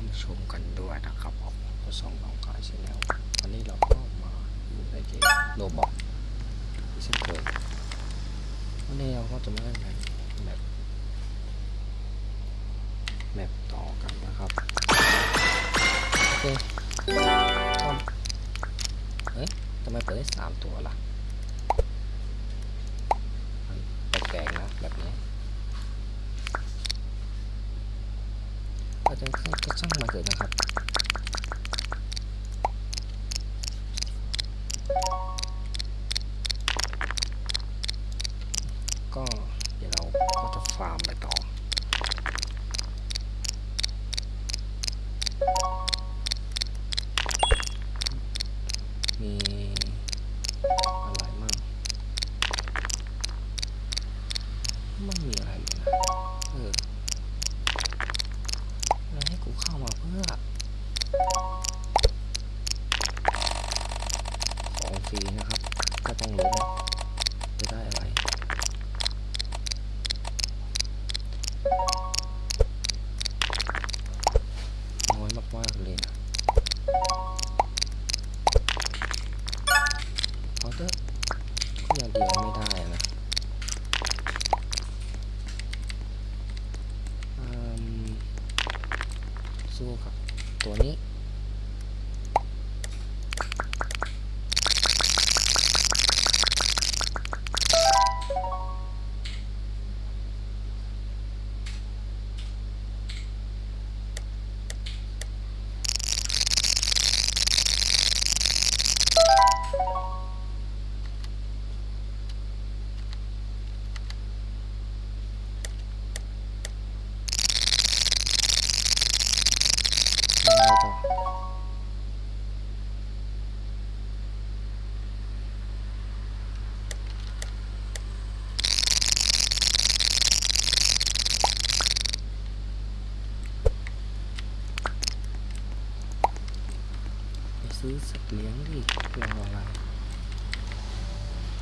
านชมกันด้วยนะครับผมก็ส่งน้องกายเสร็จแล้ววันนี้เราก็มาอยู่ในเกมโรบอกที่สิบเกิดวันนี้เราก็จะมาเล่นแบบแบบต่อกันนะครับโอเคเฮ้ยทำไมเปิดได้สามตัวล่ะ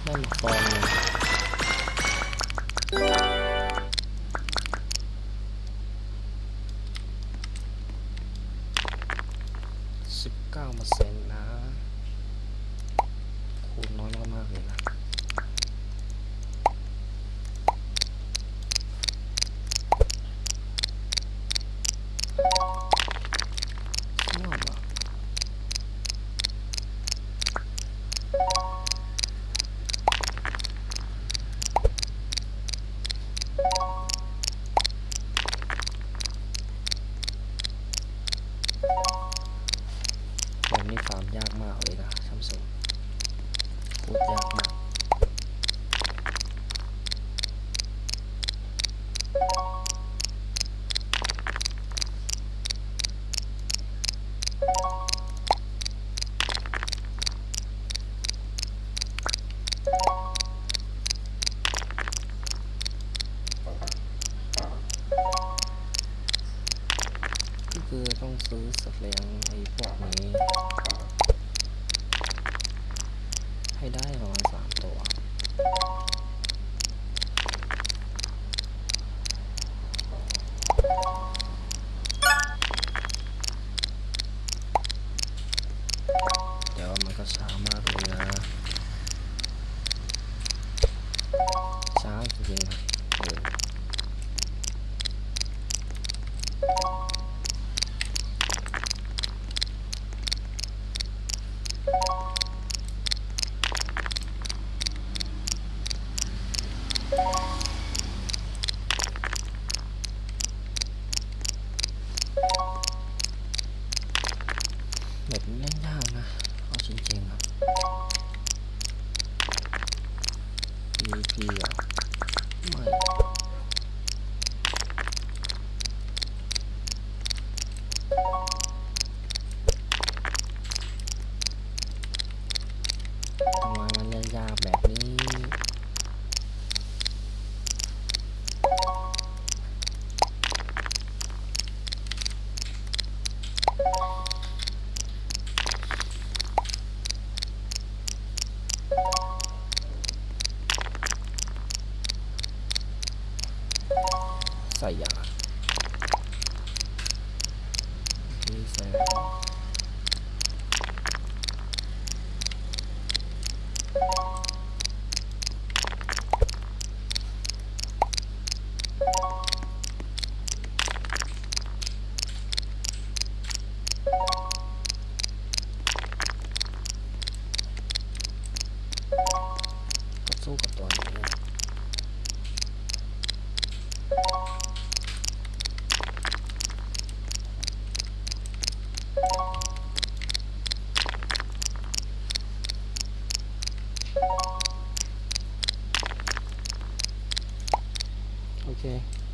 太棒了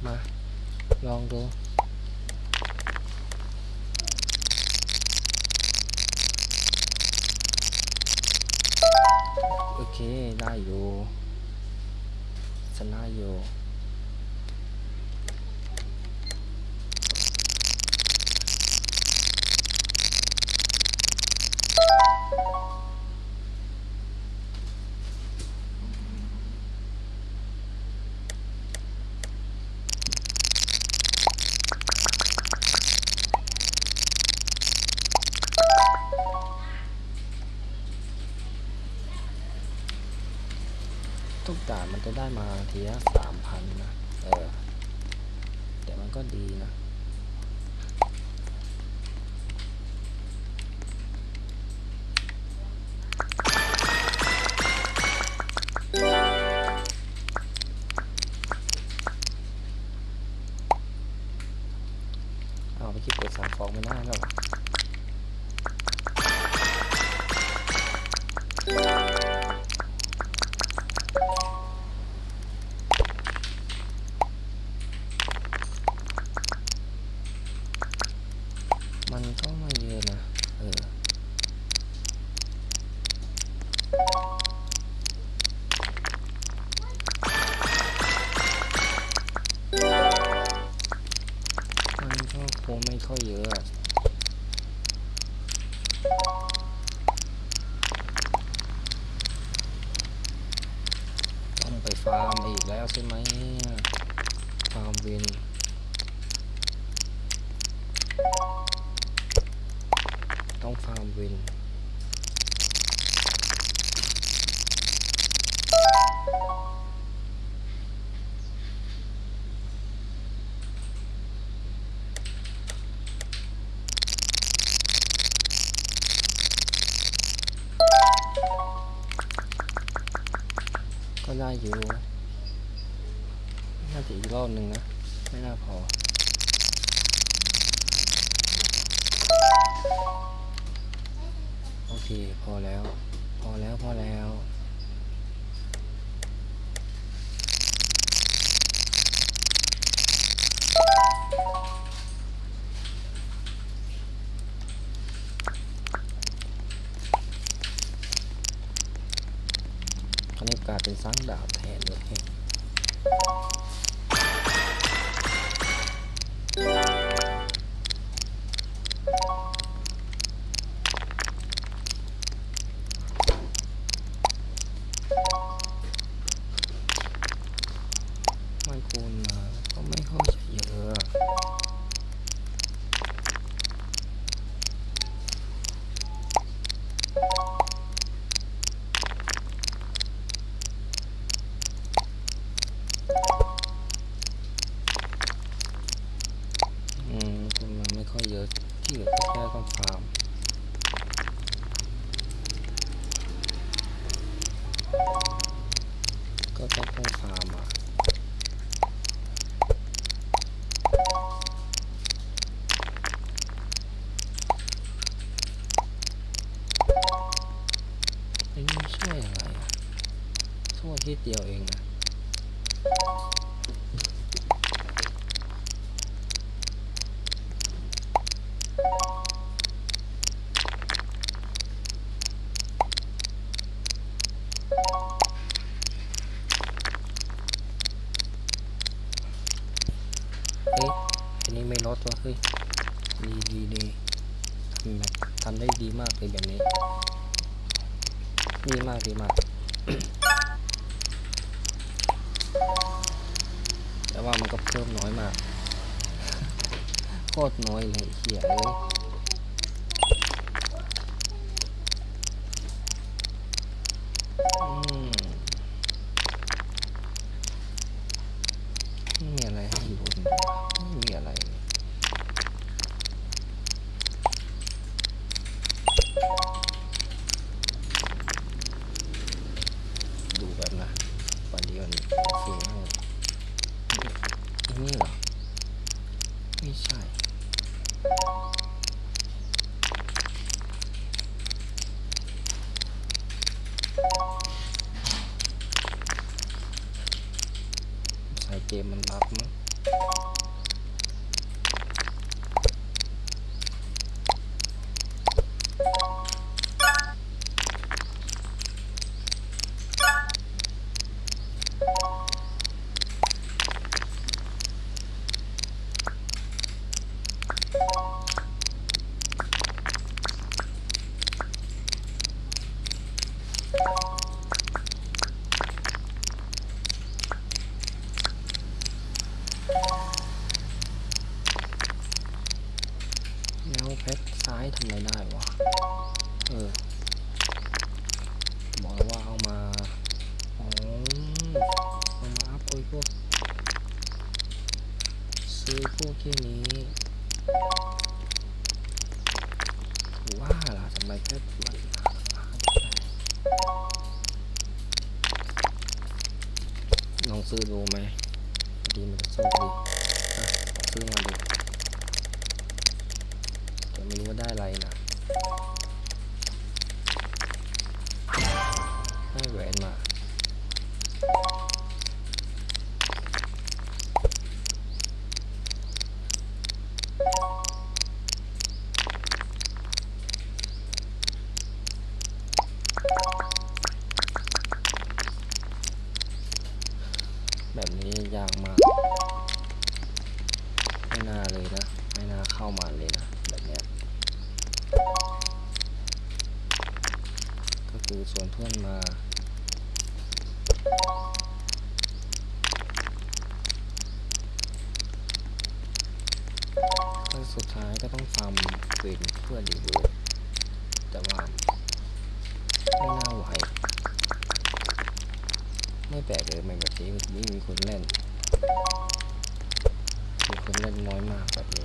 มา ลองดูโอเค ได้อยู่ชนะอยู่ ทุกด่านมันจะได้มาทีละสามพันนะ เออ แต่มันก็ดีนะ จะอีกรอบหนึ่งนะ ไม่น่าพอ โอเค พอแล้ว พอแล้ว พอแล้วตอนนี้กลายเป็นสร้างดาบแท เดียวเองนะเฮ้ยอันนี้ไม่ลดวะเฮ้ย ดีดีดีทำทำได้ดีมากเลยแบบนี้ ดีมากดีมาก ตรน้อยเลยเหี้ยเอ้ย ปืนโอ้ จะเล่นน้อยมากแบบนี้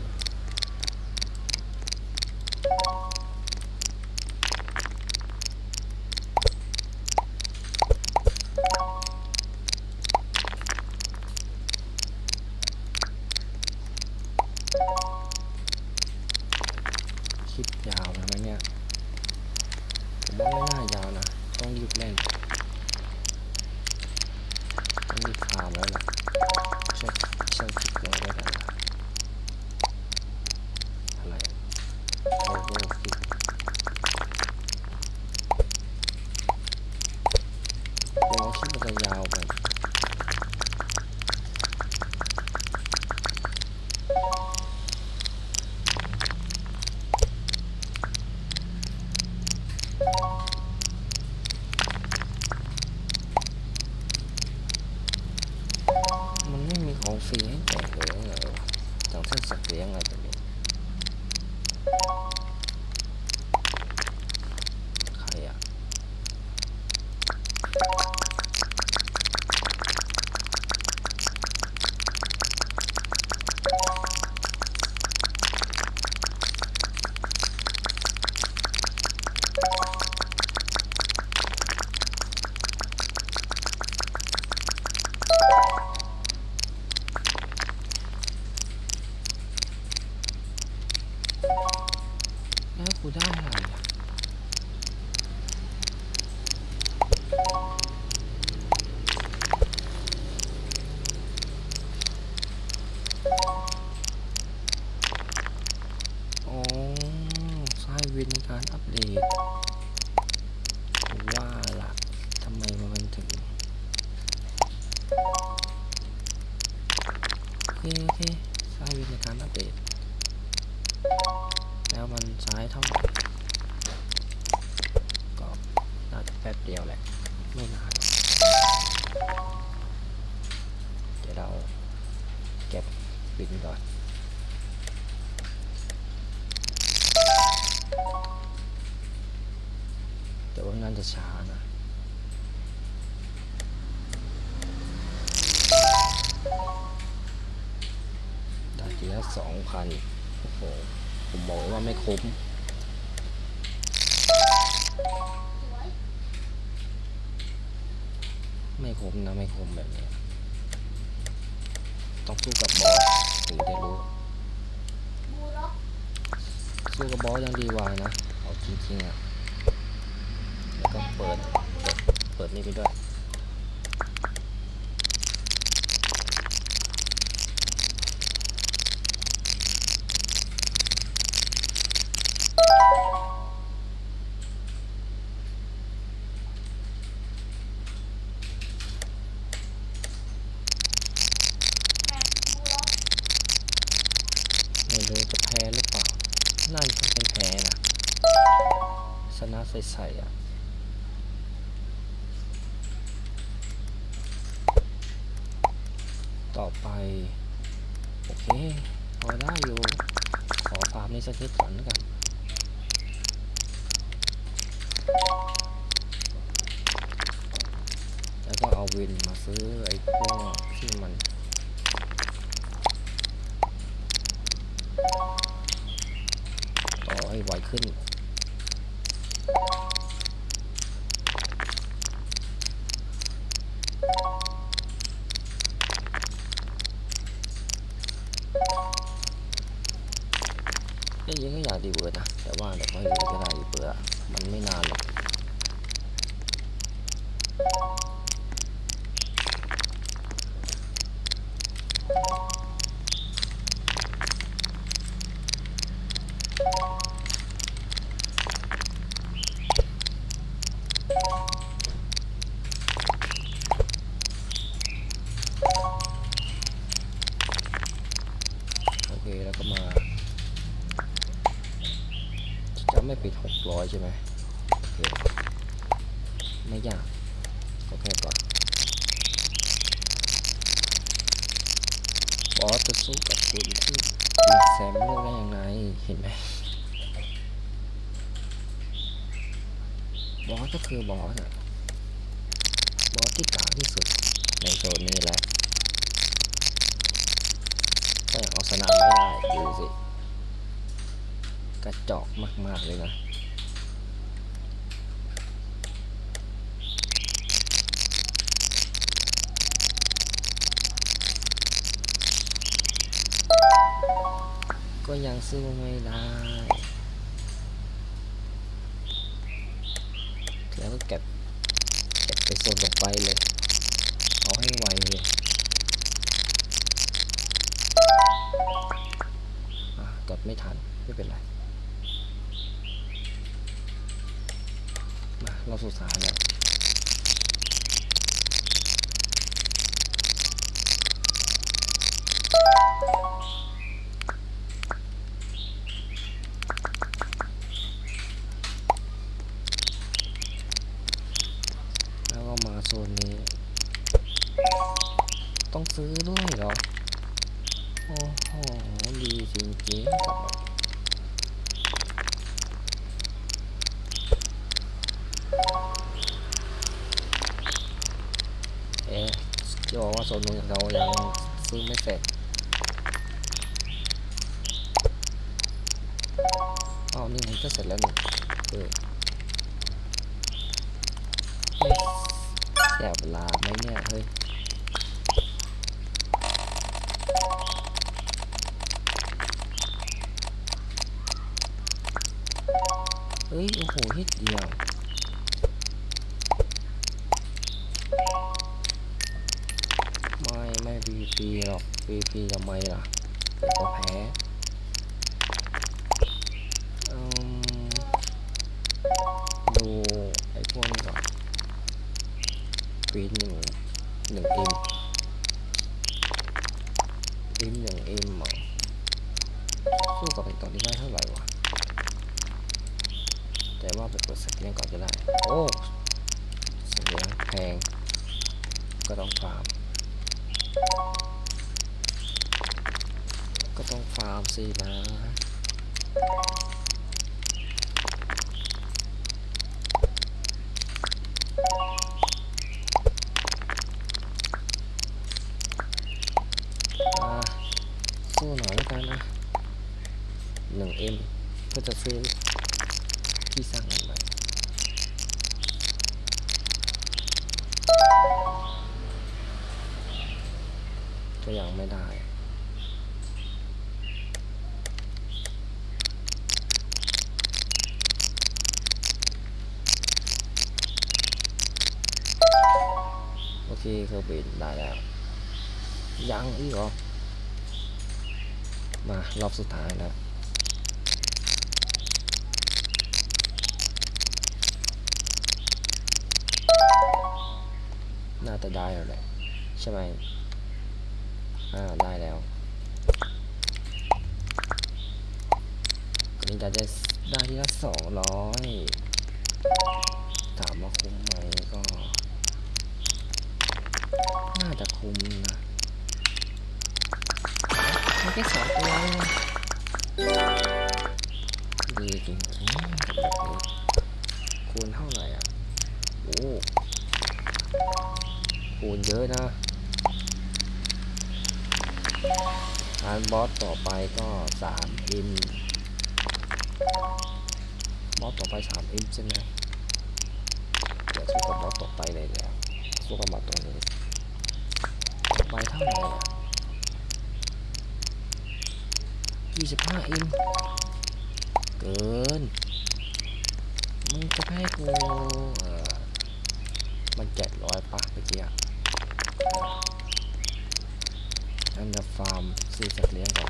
不在那里呀 จะช้านะด้ทีละสองพันโอ้โห ผมบอกว่าไม่คุ้มไม่คุ้มนะไม่คุ้มแบบนี้ ต้องสู้กับบอสถึงจะรู้ สู้กับบอสยังดีว่านะ เอาจริงๆอะ เปิด เปิดนี่ไปด้วยไม่รู้จะแพหรือเปล่า น่าจะเป็นแพนะ ชนะใสๆอะ ต่อไป โอเค พอได้อยู่ ขอความในสักนิดก่อนกันแล้วก็เอาวินมาซื้อไอ้พวกที่มันต่อให้ไวขึ้น จริงๆก็อยากดีเบิร์ดนะ แต่ว่าเดี๋ยวค่อยดูก็ได้ดีเบิร์ดมันไม่นานหรอก ใช่ไหมไม่ยากก็แค่ก่อนบอสจะสู้กับคุณที่แซมโลกได้ยังไงเห็นไหมบอสก็คือบอสอะบอสที่กลางที่สุดในโซนนี้แหละก็ยังเอาสนาไม่ได้ดูสิกระจอกมาก ๆ เลยนะ ก็ยังสู้ไม่ได้แล้วก็เก็บเก็บไปโซนลงไปเลย เอาให้ไวเลยกดไม่ทัน ไม่เป็นไร มาเราสุดท้ายแล้ว โซนนู้นเรายังซื้อไม่เสร็จอ้าวนี่ไงก็เสร็จแล้วนี่เออเฮ้ยแสบเวลาไหมเนี่ยเฮ้ยเฮ้ย โอ้โหนิดเดียว พีหรอกพีพีทำไมล่ะเดี๋ยวก็แพ้อืมดูไอ้พวกนี้ก่อนปีนหนึ่งหนึ่งเอ็มเอ็มหนึ่งเอ็มเหรอสู้กับไอ้ตอนนี้ได้เท่าไหร่วะแต่ว่าไปกดสกิลก่อนก็ได้ โอ้สกิลแพงก็ต้องฟาร์ม ต้องฟาร์มสินะ อ่าสู้หน่อยแล้วกันนะหนึ่งเอ็มเพื่อจะซื้อที่สร้างใหม่ก็ยังไม่ได้ โอเคเคอร์บินได้แล้ว ยังอีกเหรอ มารอบสุดท้ายแล้วน่าจะได้แล้วแหละใช่ไหมอ่าได้แล้วนี่จะได้ได้ที่ละสองร้อยถามว่าคุ้มไหมก็ น่าจะคุ้มนะไม่แค่สองตัวดีจริงๆคูณเท่าไหร่อะ โอ้คูณเยอะนะทานบอสต่อไปก็สามเอ็มบอสต่อไปสามเอ็มใช่ไหมเดี๋ยวสู้กับบอสต่อไปเลยเดี๋ยวช่วยกับบอสตัวนี้ ไปเท่าไหร่อะ25 m เกิน มึงจะให้กูเออมันเจ็ดร้อยปะเมื่อกี้อะอันจะฟาร์มซื้อสัตว์เลี้ยงก่อน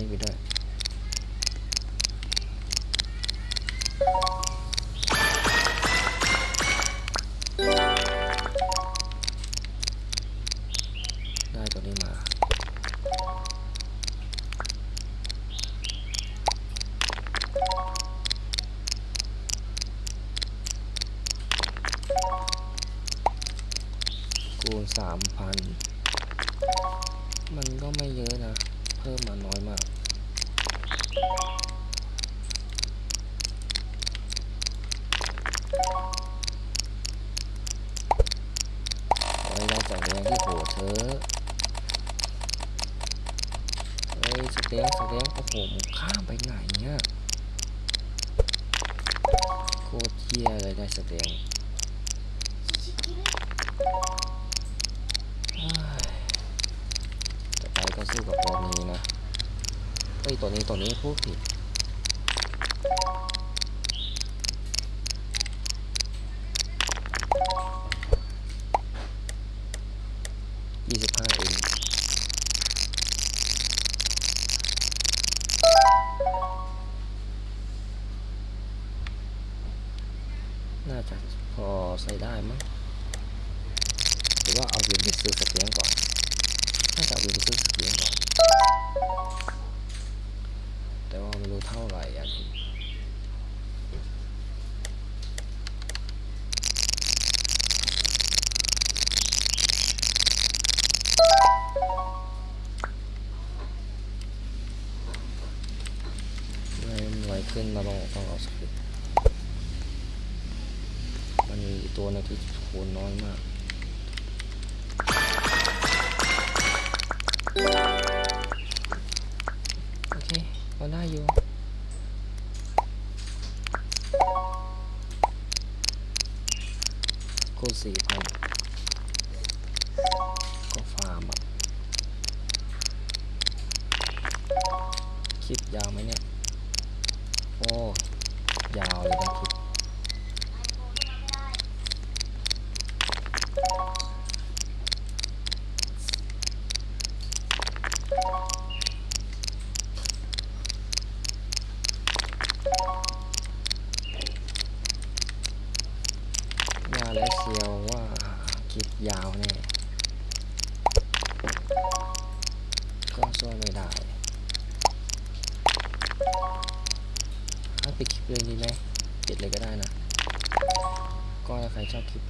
นี่ไปด้วย อ้ยาจังเลี้ยงที่โหดเธอะเอ้ยสเตียงสเตียงโอ้โหมข้ามไปไหนเนี่ยโคตรเที่ยเลยได้สเตียงเฮ้ยต่อไปก็สู้กับตัวนี้นะเฮ้ยตัวนี้ตัวนี้พูดผิด หนึงที่คูณน้อยมาก โอเคเราได้อยู่คูณสี่พันก็ฟาร์มอะคลิปยาวไหมเนี่ย โอ้ ยาวเลยนะคลิป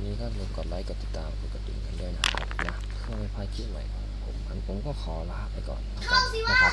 นี้ก็อย่าลืมกดไลค์ กดติดตามกดกระดิ่งกันด้วยนะครับนะเพื่อไม่พลาดคลิปใหม่ของผมอันผมก็ขอลาไปก่อนแล้วกันนะครับ